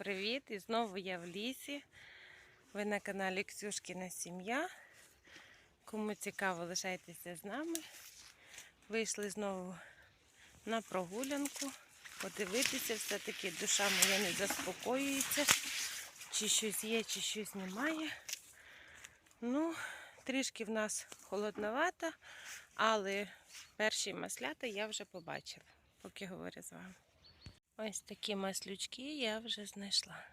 привіт! І знову я в лісі. Ви на каналі Ксюшкіна Сім'я. Кому цікаво, лишайтеся з нами. Вийшли знову на прогулянку. Подивитися, все-таки душа моя не заспокоюється. Чи щось є, чи щось немає. Ну, трішки в нас холодновато, але перші маслята я вже побачила, поки говорю з вами. Ось такі маслючки я вже знайшла.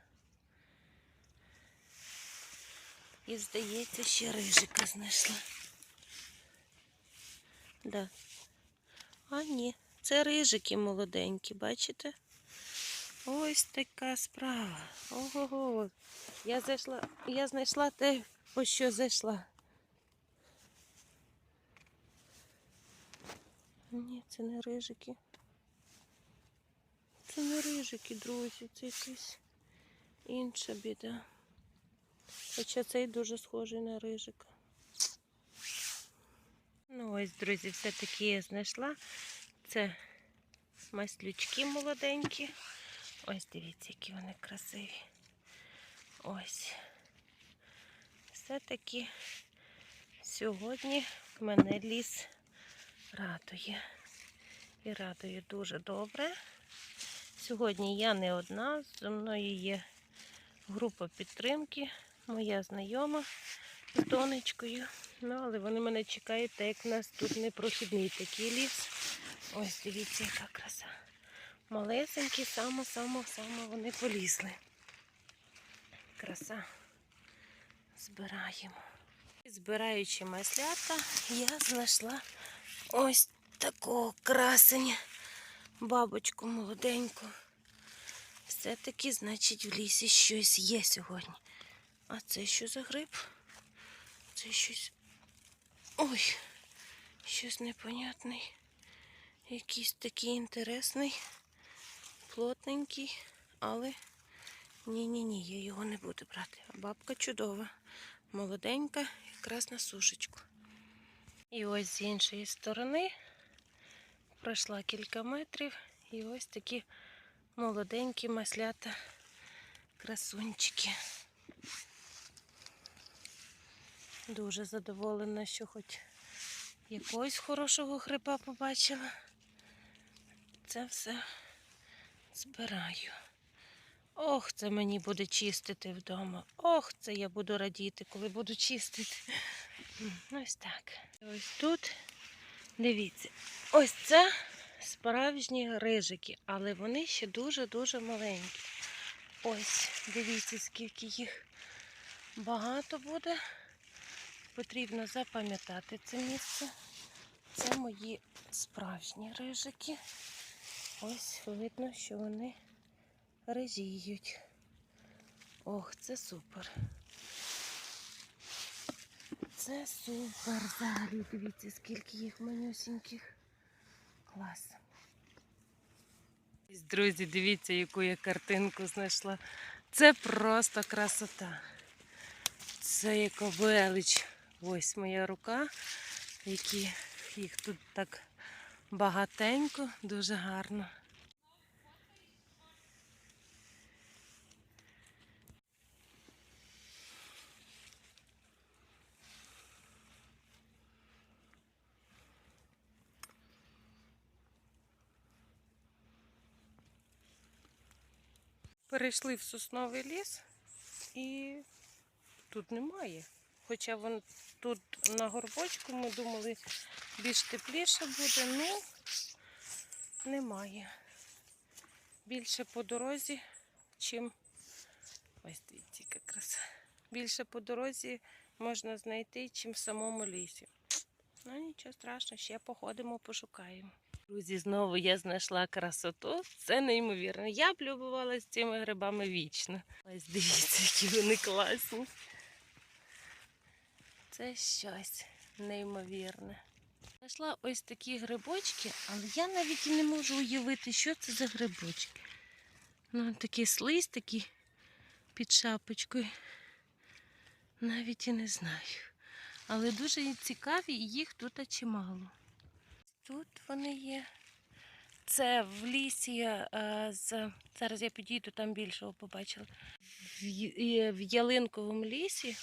І, здається, ще рижика знайшла. Да. А ні, це рижики молоденькі, бачите? Ось така справа. Ого. Я зайшла, я знайшла те, по що зайшла. Ні, це не рижики. Це не рижики, друзі, це якась інша біда. Хоча цей дуже схожий на рижика. Ну ось, друзі, все-таки я знайшла. Це маслючки молоденькі. Ось дивіться, які вони красиві. Ось. Все-таки сьогодні мене ліс радує. І радує дуже добре. Сьогодні я не одна, зі мною є група підтримки, моя знайома з донечкою. Ну, але вони мене чекають, так як в нас тут непрохідний такий ліс. Ось дивіться, яка краса. Малесенькі, само-само-само вони полізли. Краса. Збираємо. Збираючи маслята, я знайшла ось такого красення бабочку молоденьку. Все-таки, значить, в лісі щось є сьогодні. А це що за гриб? Це щось. Ой, щось непонятний. Якийсь такий інтересний, плотненький, але ні-ні-ні, я його не буду брати. Бабка чудова, молоденька, якраз на сушечку. І ось з іншої сторони пройшла кілька метрів і ось такі молоденькі маслята красунчики. Дуже задоволена, що хоч якогось хорошого гриба побачила. Це все збираю. Ох, це мені буде чистити вдома. Ох, це я буду радіти, коли буду чистити. Ось так. Ось тут, дивіться, ось це справжні рижики, але вони ще дуже-дуже маленькі. Ось, дивіться, скільки їх багато буде. Потрібно запам'ятати це місце. Це мої справжні рижики. Ось видно, що вони рижіють. Ох, це супер. Це супер взагалі. Дивіться, скільки їх манюсіньких. Клас. Друзі, дивіться, яку я картинку знайшла. Це просто красота. Це яка велич. Ось моя рука, які їх тут так багатенько, дуже гарно. Перейшли в сосновий ліс і тут немає. Хоча вон тут на горбочку ми думали більш тепліше буде, ну немає. Більше по дорозі, чим ось дивіться, яка краса. Більше по дорозі можна знайти, чим в самому лісі. Ну нічого страшного, ще походимо, пошукаємо. Друзі, знову я знайшла красоту. Це неймовірно. Я б любувалася цими грибами вічно. Ось дивіться, які вони класні. Це щось неймовірне. Знайшла ось такі грибочки, але я навіть і не можу уявити, що це за грибочки. Ну, такий слизь, такий під шапочкою. Навіть і не знаю. Але дуже цікаві, і їх тут чимало. Тут вони є. Це в лісі е, з зараз я підійду, там більшого побачила. В, ялинковому лісі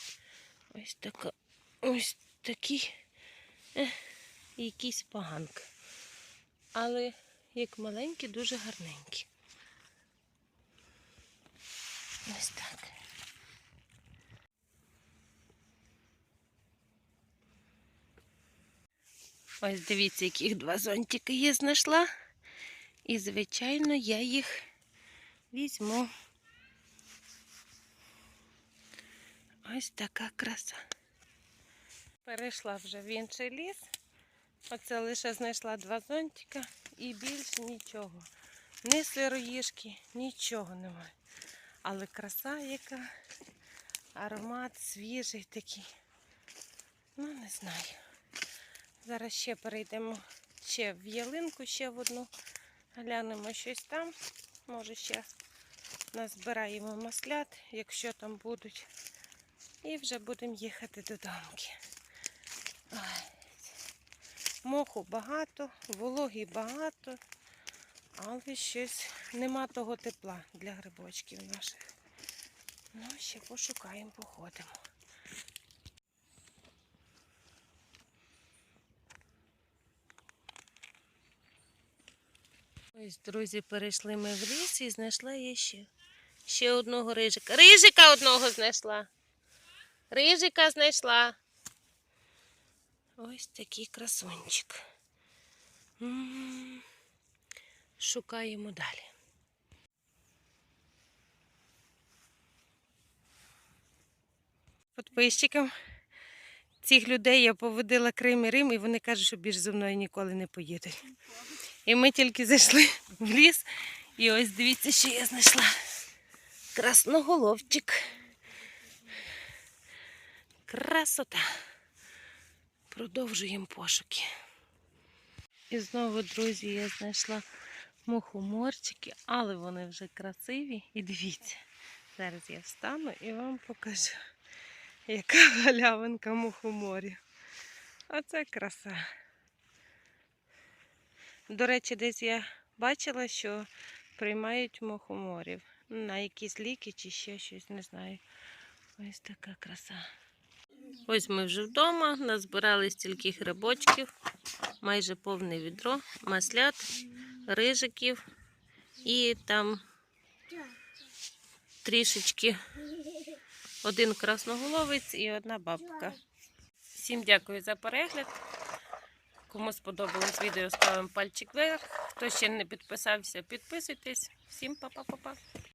ось така, ось такі е, якісь поганки. Але як маленькі, дуже гарненькі. Ось так. Ось дивіться, яких два зонтики я знайшла. І, звичайно, я їх візьму. Ось така краса. Перейшла вже в інший ліс. Оце лише знайшла два зонтика і більше нічого. Ні сироїшки, нічого немає. Але краса яка, аромат свіжий такий. Ну, не знаю. Зараз ще перейдемо ще в ялинку, ще в одну. Глянемо щось там. Може ще назбираємо маслят, якщо там будуть. І вже будемо їхати додому. Моху багато, вологі багато, але щось нема того тепла для грибочків наших. Ну, ще пошукаємо, походимо. Ось, друзі, перейшли ми в ліс і знайшла я ще, ще одного рижика. Рижика одного знайшла. Рижика знайшла. Ось такий красунчик. М, Шукаємо далі. Підписчикам цих людей я поводила Крим і Рим, і вони кажуть, що більш зі мною ніколи не поїдуть. І ми тільки зайшли в ліс, і ось дивіться, що я знайшла. Красноголовчик. Красота. Продовжуємо пошуки. І знову, друзі, я знайшла мухоморчики, але вони вже красиві. І дивіться, зараз я встану і вам покажу, яка галявинка мухоморів. Оце краса. До речі, десь я бачила, що приймають мухоморів на якісь ліки чи ще щось, не знаю. Ось така краса. Ось ми вже вдома, назбирали стільки грибочків, майже повне відро, маслят, рижиків і там трішечки один красноголовець і одна бабка. Всім дякую за перегляд. Кому сподобалось відео, ставимо пальчик вверх. Хто ще не підписався, підписуйтесь. Всім па-па-па-па.